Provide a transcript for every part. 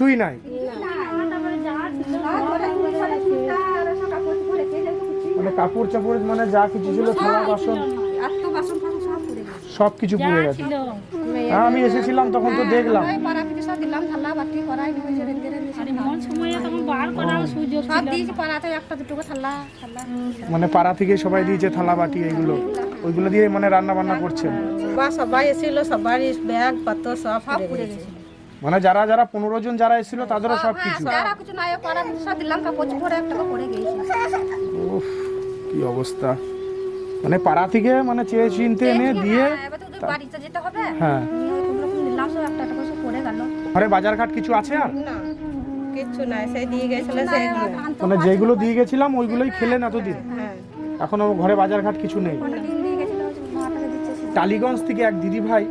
কিছুই নাই। মানে কাপড় চাপড় মানে যা কিছু ছিল থালা বাসন সব পুড়ে গেছে। কিছু পুড়ে গেছে হ্যাঁ আমি এসেছিলাম তখন তো দেখলাম। ওই পাড়া পিঠে সব দিলাম থালা বাটি কড়াই নিয়ে যে রেন্দে রেন্দে সব এমন সময়ে তখন বার করার সুযোগ সব দিয়েছি পাড়াতে একটা দুটো করে থালা থালা। মানে পাড়া থেকে সবাই দিয়েছে থালা বাটি এগুলো ওইগুলো দিয়ে মানে রান্না বান্না করছেন। বা সবাই এসেছিল সবারই ব্যাগ পত্র সব পুড়ে গেছে। মানে যারা যারা পনেরো জন যারা এসেছিল তাদেরও সব কিছু। যারা কিছু নাই ওই সব দিলাম কাপড় চোপড় একটা করে পড়ে উফ কি অবস্থা। মানে পাড়া থেকে মানে চেয়ে চিনতে এনে দিয়ে হ্যাঁ, বাড়িতে যেতে হবে। হ্যাঁ। দিলাম সব একটা একটা করে পড়ে গেল। ঘরে বাজারঘাট কিছু আছে আর? না কিচ্ছু নাই সেই দিয়ে গেছিল সেই মানে যেগুলো দিয়ে গেছিলাম ওইগুলোই খেলেন এতদিন। হ্যাঁ। এখনও ঘরে বাজারঘাট কিছু নেই। টালিগঞ্জ থেকে এক দিদি ভাই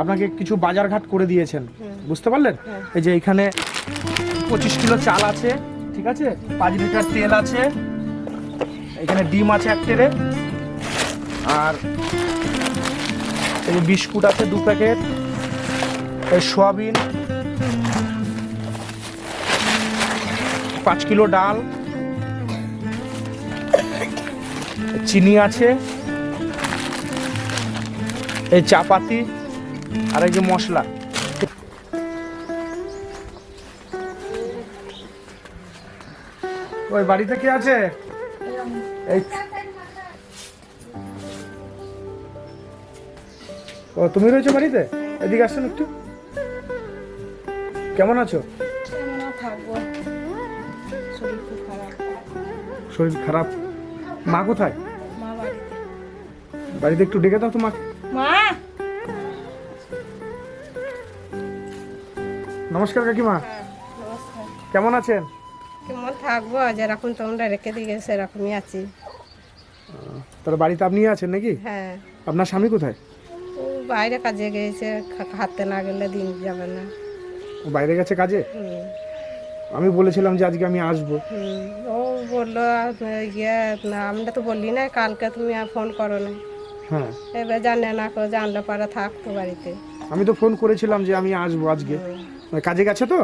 আপনাকে কিছু বাজারঘাট করে দিয়েছেন। বুঝতে পারলেন? এই যে এখানে পঁচিশ কিলো চাল আছে ঠিক আছে? পাঁচ লিটার তেল আছে। এখানে ডিম আছে এক ট্রে আর এই বিস্কুট আছে দু প্যাকেট। এই সোয়াবিন। পাঁচ কিলো ডাল। চিনি আছে। এই চাপাতি। আর এই যে মশলা। ওই বাড়িতে কে আছে? এই। ও তুমি রয়েছো বাড়িতে? এদিকে আসছেন একটু। কেমন আছো? শরীর খারাপ। মা কোথায়? বাড়িতে। বাড়িতে একটু ডেকে দাও তো মা নমস্কার কাকিমা। কেমন আছেন? কেমন থাকব? আর যেরকম তোমরা রেখে দিয়ে গেছে সেরকমই আছি। তাহলে বাড়িতে আপনি আছেন নাকি? হ্যাঁ। আপনার স্বামী কোথায়? ও বাইরে কাজে গিয়েছে খা- হাতে না গেলে দিন যাবে না। ও বাইরে গেছে কাজে? আমি বলেছিলাম যে আজকে আমি আসব। ও বলল আহ, ইয়ে আমরা তো বললি না কালকে তুমি আর ফোন করো না। হ্যাঁ। এবার জানে না জানলে পারে থাকতো বাড়িতে। আমি তো ফোন করেছিলাম যে আমি আসব আজকে। কাজে গেছে তো?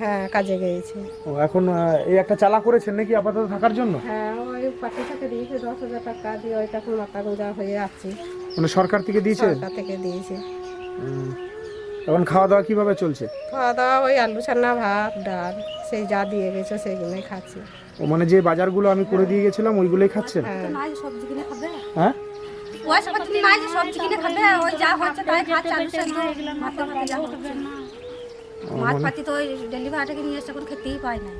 হ্যাঁ কাজে গিয়েছে। ও এখন এই একটা চালা করেছেন নাকি আপাতত থাকার জন্য? হ্যাঁ ওই পাখি থেকে দিয়েছে দশ হাজার টাকা দিয়ে ওইটা এখন মাথা গোঁজা হয়ে আছে মানে সরকার থেকে দিয়েছে? সরকার থেকে দিয়েছে। এখন খাওয়া দাওয়া কীভাবে চলছে? খাওয়া দাওয়া ওই আলু চান্না ভাত ডাল সেই যা দিয়ে গেছে সেইগুলোই খাচ্ছি। ও মানে যে বাজারগুলো আমি করে দিয়ে গেছিলাম ওইগুলোই খাচ্ছেন? হ্যাঁ। নাই সবজি কিনে খাবে? হ্যাঁ? ওই সবজি কিনে খাবে ওই যা হচ্ছে তাই খাচ্ছে আলু সেদ্ধ ভাতে ভাতে যা হচ্ছে। মাছ পাতি তো ওই ডেলিভারি থেকে নিয়ে এসে এখন খেতেই পায় না।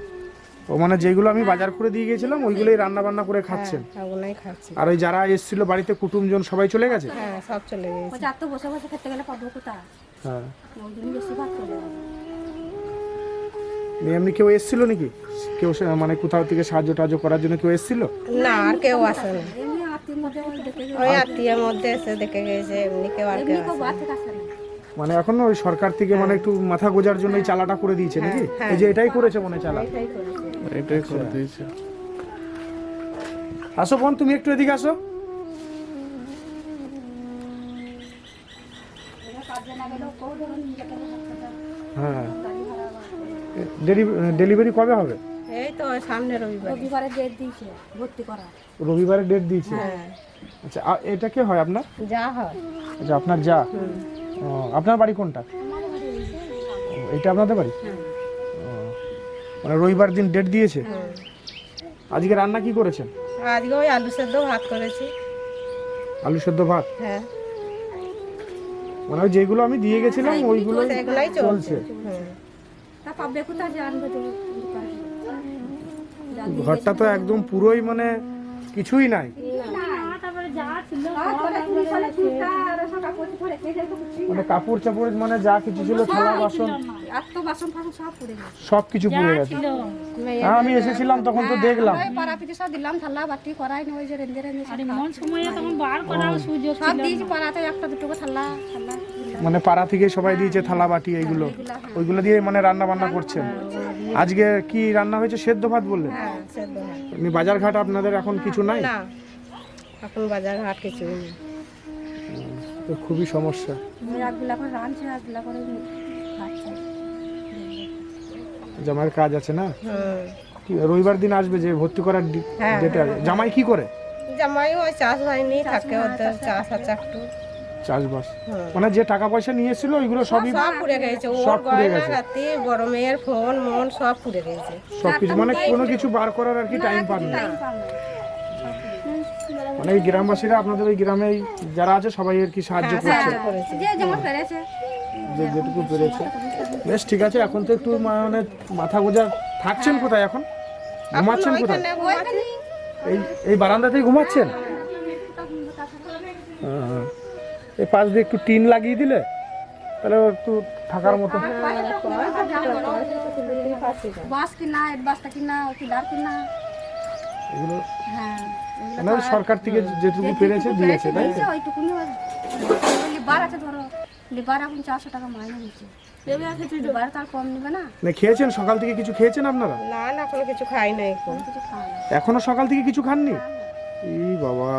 ও মানে যেগুলো আমি বাজার করে দিয়ে গেছিলাম ওইগুলোই রান্না বান্না করে খাচ্ছেন? ওগুলোই খাচ্ছি। আর ওই যারা এসেছিল বাড়িতে কুটুমজন সবাই চলে গেছে? হ্যাঁ সব চলে গেছে। ওই তো বসে বসে খেতে গেলে পাবো কোথায়? হ্যাঁ। ওই জন্য বেশি ভাত চলে যাবে এমনি কেউ এসেছিল নাকি? কেউ মানে কোথাও থেকে সাহায্য টাহায্য করার জন্য কেউ এসেছিল? না আর কেউ আসে না। এমনি আত্মীয় মধ্যে ওই দেখে গেলে ওই আত্মীয়ের মধ্যে এসে দেখে গেছে এমনি কেউ আর কেউ আসে না। মানে এখন ওই সরকার থেকে মানে একটু মাথা গোজার জন্য এই চালাটা করে দিয়েছে নাকি? এই যে এটাই করেছে মনে হয় চালা। এটাই এটাই করে দিয়েছে। আসো বোন তুমি একটু এদিকে আসো। হ্যাঁ। ডেলিভারি কবে হবে? এই তো সামনে রবিবার। রবিবারে ডেট দিয়েছে ভর্তি করা রবিবারে ডেট দিয়েছে? হ্যাঁ। আচ্ছা এটা কে হয় আপনার? যা হয়। আচ্ছা আপনার যা? আপনার বাড়ি কোনটা? এটা আপনাদের বাড়ি? ও, মানে রবিবার দিন ডেট দিয়েছে? আজকে রান্না কি করেছেন? আজকে ওই আলু সেদ্ধ ভাত করেছি। আলু সেদ্ধ ভাত? হ্যাঁ। মানে ওই যেগুলো আমি দিয়ে গেছিলাম ওইগুলো সেগুলাই চলছে। চলছে। হুম তা পাবে কোথায় জানবে তো? ঘরটা তো একদম পুরোই মানে কিছুই নাই। তারপরে যা ছিল মানে কাপড় চাপড় মানে যা কিছু ছিল থালা বাসন সব কিছু পুড়ে গেছে। হ্যাঁ আমি এসেছিলাম তখন তো দেখলাম। পাড়া পিঠে দিলাম থালা বাটি কড়াই ওই যে রেন্দে রেন্দে সব এমন সময়ে তখন বার করার সুযোগ সব দিয়েছি পাড়াতে একটা দুটো থালা থালা মানে পাড়া থেকে সবাই দিয়েছে থালা বাটি এইগুলো। ওইগুলো দিয়ে মানে রান্না বান্না করছেন। আজকে কি রান্না হয়েছে? সেদ্ধ ভাত বললেন? হ্যাঁ বাজার ঘাট আপনাদের এখন কিছু নাই? না এখন বাজার হাট কিছুই নেই। তো খুবই সমস্যা। রাঁধছে করে খাচ্ছে জামাইয়ের কাজ আছে না? রবিবার দিন আসবে যে ভর্তি করার হ্যাঁ, ডেটে জামাই কি করে? জামাইও ওই চাষ হয়নি থাকে ওদের চাষ আছে একটু চাষবাস? মানে যে টাকা পয়সা নিয়ে এসেছিল ওইগুলো সবই সব পুড়ে গেছে। সব পুড়ে গেছে। রাতি মেয়ের ফোন মন সব পুড়ে গেছে। সবকিছু মানে কোনো কিছু বার করার আর কি টাইম পান না। টাইম পাও না। মানে এই গ্রামবাসীরা আপনাদের ওই গ্রামে যারা আছে সবাই আর কি সাহায্য করছে। যে যেটুকু পেরেছে। বেশ ঠিক আছে এখন তো একটু মানে মাথা গোজা থাকছেন কোথায় এখন? ঘুমাচ্ছেন কোথায়? এই এই বারান্দাতেই ঘুমাচ্ছেন? হ্যাঁ। এই পাশ দিয়ে একটু টিন লাগিয়ে দিলে? তাহলে একটু থাকার মতো। বাস কিনা বাসটা কিনা পিলার কিনা? এগুলো হ্যাঁ মানে সরকার থেকে যেটুকু পেরেছে দিয়েছে তাই? তো? ওইটুকুনি লিবার আছে ধরো লিবার এখন চারশো টাকা মাইনে নিচ্ছে। লিবার তার কম নিবে না। মানে খেয়েছেন? সকাল থেকে কিছু খেয়েছেন আপনারা? না না কোনো কিছু খাই না এখন। এখনও সকাল থেকে কিছু খাননি? ই বাবা।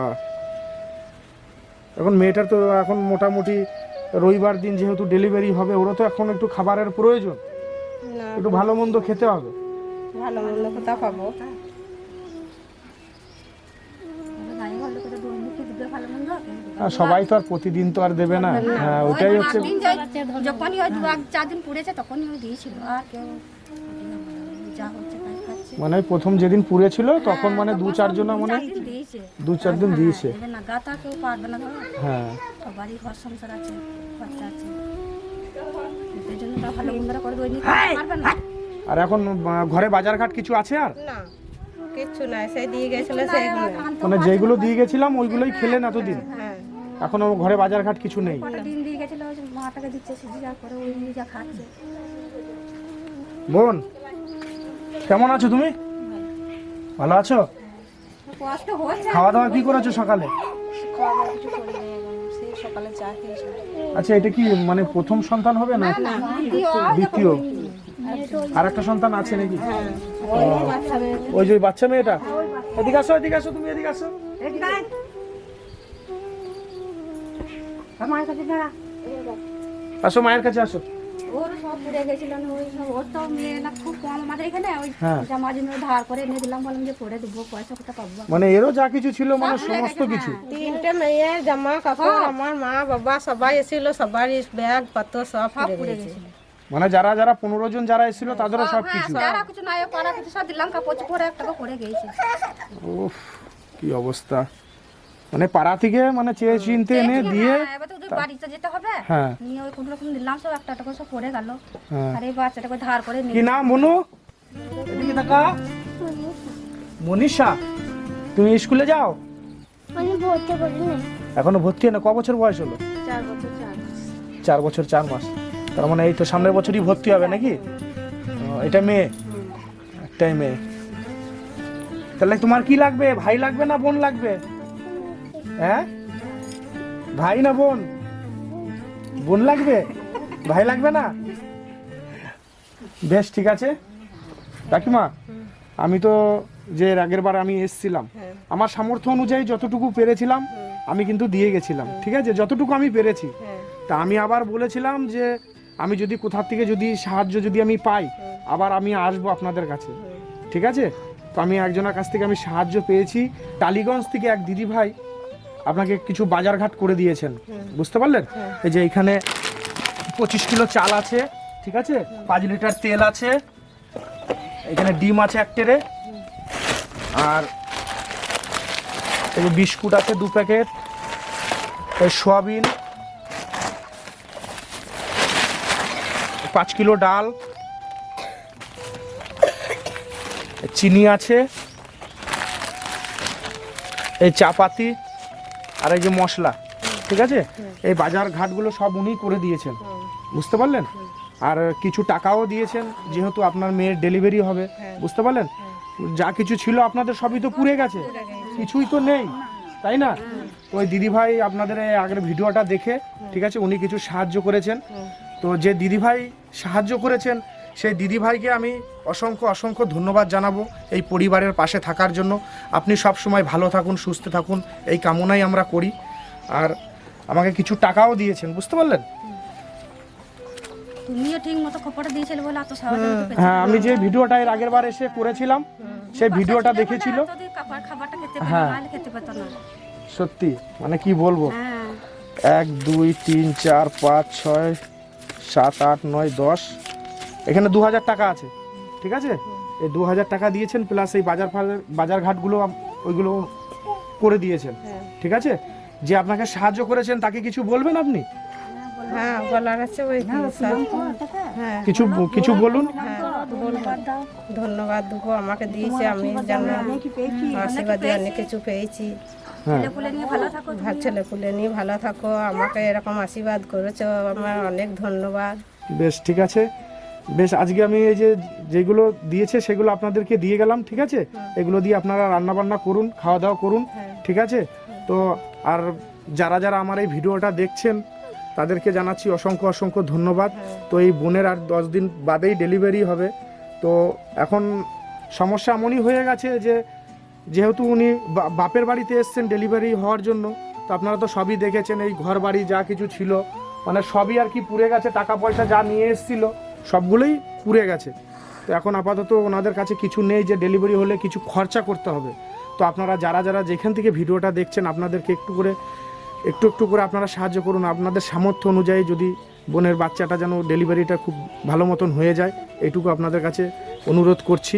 এখন মেয়েটার তো এখন মোটামুটি রবিবার দিন যেহেতু ডেলিভারি হবে ওরা তো এখন একটু খাবারের প্রয়োজন। একটু ভালো মন্দ খেতে হবে। ভালো মন্দ কোথাও পাবো সবাই তো আর প্রতিদিন তো আর দেবে না। হ্যাঁ ওটাই হচ্ছে যখনই ওই দু এক চার দিন পুড়েছে তখনই ওই দিয়েছিল। আর কেউ যা হচ্ছে মানে প্রথম যেদিন পুড়েছিল তখন মানে দু চারজনা মানে চার দিন দিয়েছে। দু চার দিন দিয়েছে। হ্যাঁ। পারবে না। আর এখন ঘরে বাজারঘাট কিছু আছে আর? না কিচ্ছু নাই। সেই দিয়ে গেছিল মানে যেগুলো দিয়ে গেছিলাম ওইগুলোই খেলেন এতদিন? হ্যাঁ। এখনও ঘরে বাজার ঘাট কিছু নেই। কটা দিন দিয়ে গেছিল মাটাকে দিচ্ছে সিদ্ধি যা করে ওই নিয়ে যা খাচ্ছে। বোন কেমন আছো তুমি? ভালো আছো? কষ্ট হচ্ছে। খাওয়া দাওয়া কি করেছ সকালে? সেই সকালে চা খেয়েছে। আচ্ছা এটা কি মানে প্রথম সন্তান হবে না দ্বিতীয়। আর একটা সন্তান আছে নাকি? ওই যে বাচ্চা মেয়েটা? এদিকে আসো এদিকে আসো তুমি এদিকে আসো। আমার কাছে দাঁড়া আসো মায়ের কাছে আসো। ওর সব পুড়ে গেছিল ওই সব ওর তো মেয়ে না খুব কম। আমাদের এখানে ওই হ্যাঁ। জামা জন্য ধার করে এনে দিলাম বললাম যে পড়ে দেবো পয়সা কোথা পাবো? মানে এরও যা কিছু ছিল মানে সমস্ত কিছু। তিনটে মেয়ে জামা কাপড় আমার মা বাবা সবাই এসেছিল সবারই ব্যাগ পত্র সব পুড়ে গেছে। মানে যারা যারা পনেরো জন যারা এসেছিল তাদেরও সব কিছু। কিছু নাই কিছু সব দিলাম কাপড় চোপড় একটা পড়ে গেছে। উফ কি অবস্থা। মানে পাড়া থেকে মানে চেয়ে চিনতে এনে দিয়ে হ্যাঁ, এবার তো ওদের বাড়িতে যেতে হবে। হ্যাঁ। নিয়ে ওই কোনো রকম দিলাম সব একটা একটা করে সব পড়ে গেল। হ্যাঁ। আর এই বাচ্চাটাকে ধার করে নিয়ে কি নাম মনু? এদিকে তাকা মনীষা তুমি স্কুলে যাও? আমি ভর্তি করি এখনও ভর্তি হয় না? ক বছর বয়স হলো? চার বছর চার মাস। চার বছর চার মাস। তার মানে এই তো সামনের বছরই ভর্তি হবে নাকি? ও, এটা মেয়ে? একটাই মেয়ে। তাহলে তোমার কি লাগবে? ভাই লাগবে না বোন লাগবে? হ্যাঁ? ভাই না বোন? বোন লাগবে? ভাই লাগবে না? বেশ ঠিক আছে। কাকিমা আমি তো যে এর আগের বার আমি এসছিলাম আমার সামর্থ্য অনুযায়ী যতটুকু পেরেছিলাম আমি কিন্তু দিয়ে গেছিলাম ঠিক আছে? যতটুকু আমি পেরেছি। হ্যাঁ। তা আমি আবার বলেছিলাম যে আমি যদি কোথার থেকে যদি সাহায্য যদি আমি পাই আবার আমি আসব আপনাদের কাছে ঠিক আছে? তো আমি একজনের কাছ থেকে আমি সাহায্য পেয়েছি। টালিগঞ্জ থেকে এক দিদি ভাই আপনাকে কিছু বাজারঘাট করে দিয়েছেন। বুঝতে পারলেন? এই যে এখানে পঁচিশ কিলো চাল আছে ঠিক আছে? পাঁচ লিটার তেল আছে। এখানে ডিম আছে এক টেরে। আর বিস্কুট আছে দু প্যাকেট। এই সোয়াবিন। পাঁচ কিলো ডাল। চিনি আছে। এই চাপাতি। আর এই যে মশলা ঠিক আছে? এই বাজার ঘাটগুলো সব উনি করে দিয়েছেন। বুঝতে পারলেন? আর কিছু টাকাও দিয়েছেন যেহেতু আপনার মেয়ের ডেলিভারি হবে। বুঝতে পারলেন? যা কিছু ছিল আপনাদের সবই তো পুড়ে গেছে। কিছুই তো নেই তাই না? তো ওই দিদিভাই আপনাদের আগের ভিডিওটা দেখে ঠিক আছে? উনি কিছু সাহায্য করেছেন। তো যে দিদিভাই সাহায্য করেছেন সেই দিদিভাইকে আমি অসংখ্য অসংখ্য ধন্যবাদ জানাব এই পরিবারের পাশে থাকার জন্য। আপনি সব সময় ভালো থাকুন সুস্থ থাকুন এই কামনাই আমরা করি। আর আমাকে কিছু টাকাও দিয়েছেন বুঝতে পারলেন। হ্যাঁ আমি যে ভিডিওটা এর আগের বার এসে করেছিলাম সেই ভিডিওটা ছিল দেখেছিল। হ্যাঁ। সত্যি মানে কি বলব? হ্যাঁ। এক দুই তিন চার পাঁচ ছয় সাত আট নয় দশ এখানে দু হাজার টাকা আছে ঠিক আছে? এই দু হাজার টাকা দিয়েছেন প্লাস এই বাজার ফাজার বাজার ঘাটগুলো ওইগুলো করে দিয়েছেন হ্যাঁ। ঠিক আছে? যে আপনাকে সাহায্য করেছেন তাকে কিছু বলবেন আপনি? হ্যাঁ হ্যাঁ। কিছু কিছু বলুন? হ্যাঁ ধন্যবাদ আমাকে দিয়েছে আমি যেন আশীর্বাদে অনেক কিছু পেয়েছি। হ্যাঁ। নিয়ে ভালো থাকো ছেলে পুলে নিয়ে ভালো থাকো আমাকে এরকম আশীর্বাদ করেছ আমার অনেক ধন্যবাদ। বেশ ঠিক আছে। বেশ আজকে আমি এই যে যেগুলো দিয়েছে সেগুলো আপনাদেরকে দিয়ে গেলাম ঠিক আছে? এগুলো দিয়ে আপনারা রান্না বান্না করুন খাওয়া দাওয়া করুন হ্যাঁ। ঠিক আছে? তো আর যারা যারা আমার এই ভিডিওটা দেখছেন তাদেরকে জানাচ্ছি অসংখ্য অসংখ্য ধন্যবাদ। তো এই বোনের আর দশ দিন বাদেই ডেলিভারি হবে। তো এখন সমস্যা এমনই হয়ে গেছে যে যেহেতু উনি বা- বাপের বাড়িতে এসছেন ডেলিভারি হওয়ার জন্য তো আপনারা তো সবই দেখেছেন এই ঘর বাড়ি যা কিছু ছিল মানে সবই আর কি পুড়ে গেছে টাকা পয়সা যা নিয়ে এসেছিল। সবগুলোই পুড়ে গেছে। তো এখন আপাতত ওনাদের কাছে কিছু নেই যে ডেলিভারি হলে কিছু খরচা করতে হবে। তো আপনারা যারা যারা যেখান থেকে ভিডিওটা দেখছেন আপনাদেরকে একটু করে একটু একটু করে আপনারা সাহায্য করুন। আপনাদের সামর্থ্য অনুযায়ী যদি বোনের বাচ্চাটা যেন ডেলিভারিটা খুব ভালো মতন হয়ে যায় এইটুকু আপনাদের কাছে অনুরোধ করছি।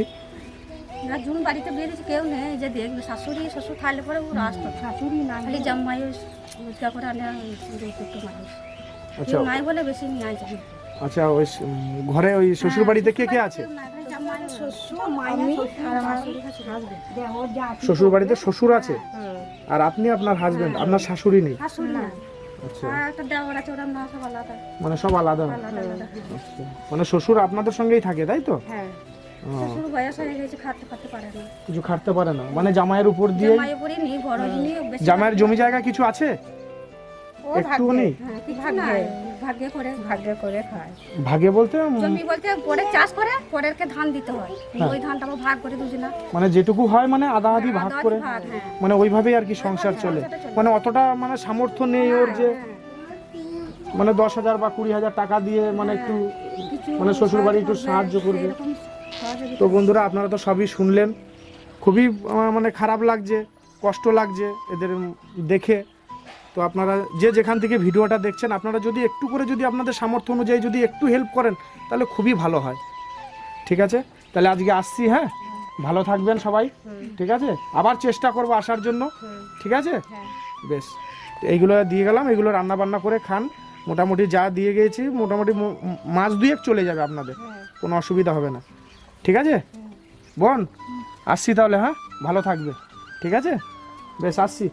না বাড়িতে বেরিয়েছে কেউ নেই যে দেখবে শাশুড়ি শ্বশুর থাকলে পরে ওরা আসতো। শাশুড়ি না খালি জামাই রোজগার করে আনে দুই দুটো মানুষ আচ্ছা। নাই বলে বেশি নিয়ে আসে আচ্ছা ওই ঘরে ওই শ্বশুর বাড়িতে কে কে আছে? জামাই শ্বশুর বাড়িতে শ্বশুর আছে? আর আপনি আপনার হাজবেন্ড আপনার শাশুড়ি নেই? আচ্ছা। মানে সব আলাদা আচ্ছা। মানে শ্বশুর আপনাদের সঙ্গেই থাকে তাই তো? হ্যাঁ। ও, শ্বশুর বয়স হয়ে গেছে খাতে খাতে পারে না। কিছু খাটতে পারে না? মানে জামাইয়ের উপর দিয়ে জামাইয়ের জমি জায়গা কিছু আছে? ও একটুও হ্যাঁ, নাই। ভাগ্যে করে ভাগ্যে করে খায়। ভাগে বলতে উম, জমি বলতে পরে চাষ করে পরেরকে ধান দিতে হয়। ওই ধানটা ভাগ করে দুজনা মানে যেটুকু হয় মানে আধা আধি ভাগ আধা আধি করে। ভাগ, হ্যাঁ। মানে ওইভাবেই আর কি সংসার চলে। মানে অতটা মানে সামর্থ্য নেই ওর যে মানে দশ হাজার বা কুড়ি হাজার টাকা দিয়ে মানে একটু মানে শ্বশুর বাড়ি একটু সাহায্য করবে এরকম সহযোগিতা তো বন্ধুরা আপনারা তো সবই শুনলেন। খুবই মানে খারাপ লাগছে কষ্ট লাগছে এদের উম দেখে। তো আপনারা যে যেখান থেকে ভিডিওটা দেখছেন আপনারা যদি একটু করে যদি আপনাদের সামর্থ্য অনুযায়ী যদি একটু হেল্প করেন তাহলে খুবই ভালো হয়। ঠিক আছে? তাহলে আজকে আসছি হ্যাঁ? ভালো থাকবেন সবাই। ঠিক আছে? আবার চেষ্টা করব আসার জন্য। ঠিক আছে? বেশ। এইগুলো দিয়ে গেলাম এগুলো রান্না বান্না করে খান। মোটামুটি যা দিয়ে গিয়েছি মোটামুটি মাছ দুয়েক চলে যাবে আপনাদের। কোনো অসুবিধা হবে না। ঠিক আছে? বোন আসছি তাহলে হ্যাঁ? ভালো থাকবে। ঠিক আছে? বেশ আসছি।